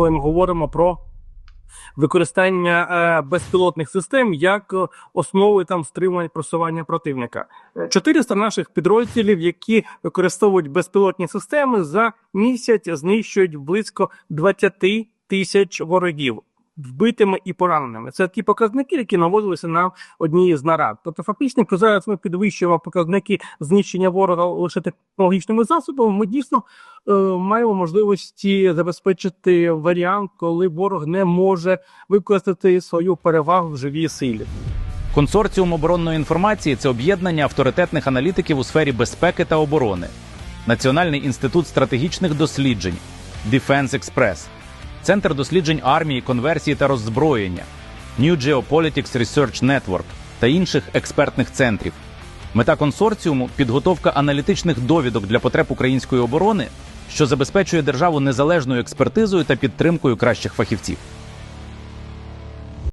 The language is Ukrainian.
коли ми говоримо про використання е, безпілотних систем як е, основи там стримування просування противника. Е, 400 наших підрозділів, які використовують безпілотні системи, за місяць знищують близько 20 тисяч ворогів. Вбитими і пораненими. Це ті показники, які наводилися на одній з нарад. Тобто, фактично, коли зараз ми підвищуємо показники знищення ворога лише технологічними засобами. Ми дійсно е, маємо можливості забезпечити варіант, коли ворог не може використати свою перевагу в живій силі. Консорціум оборонної інформації це об'єднання авторитетних аналітиків у сфері безпеки та оборони, Національний інститут стратегічних досліджень, Defense Express, Центр досліджень армії, конверсії та роззброєння, New Geopolitics Research Network та інших експертних центрів. Мета консорціуму підготовка аналітичних довідок для потреб української оборони, що забезпечує державу незалежною експертизою та підтримкою кращих фахівців.